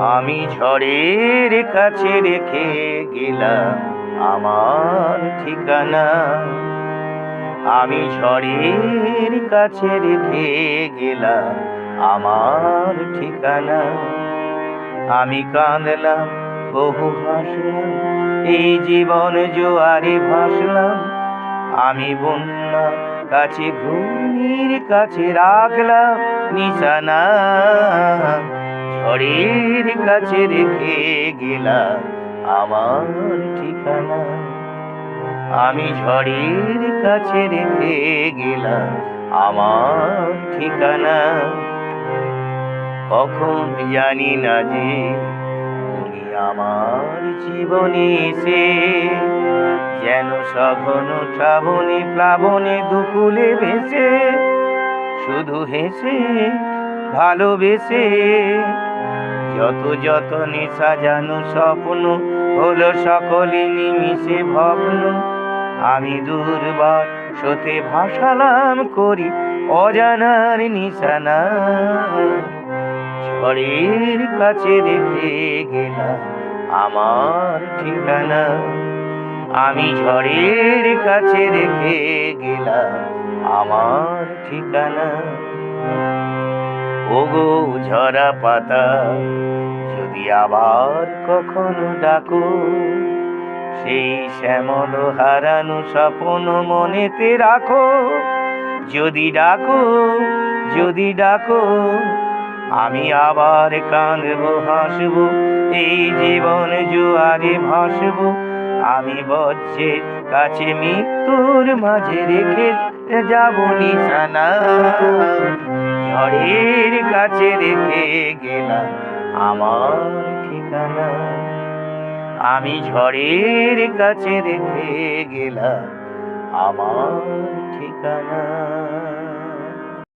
আমি ঝড়ের কাছে রেখে গেলাম আমার ঠিকানা। আমি ঝড়ের কাছে রেখে গেলাম আমার ঠিকানা। আমি কাঁদলাম, বহু ভাসলাম এই জীবন জোয়ারে ভাসলাম। আমি বন্যা কাছে, ঘূর্ণির কাছে রাখলাম নিশানা। ঝড়ের কাছে রেখে গেলাম আমার ঠিকানা। আমি ঝড়ের কাছে রেখে গেলাম আমার ঠিকানা। কখন জানি না যে তুমি আমার জীবনে এসে যেন সঘন শ্রাবণে প্লাবনে দুকুলে ভেসে শুধু হেসে ভালোবেসে যত যত সাজানো স্বপ্ন হলো সকলে নিমিশে ভগ্ন। আমি দুর্বার সতে ভাসালাম করি অজানার নিশানা। ঝড়ের কাছে রেখে গেলাম আমার ঠিকানা। আমি ঝড়ের কাছে রেখে গেলাম আমার ঠিকানা। ওগো ঝরা পাতা, যদি আবার কখনো ডাকো, সেই শ্যামল হারানো স্বপ্ন মনেতে রাখো। যদি ডাকো যদি ডাকো, আমি আবার কাঁদবো, হাসবো, এই জীবন জোয়ারে ভাসবো। আমি বজ্রের কাছে মৃত্যুর মাঝে রেখে যাব নিশানা। ঝড়ের কাছে রেখে গেলাম। আমার ঠিকানা। আমি ঝড়ের কাছে রেখে গেলাম। আমার ঠিকানা।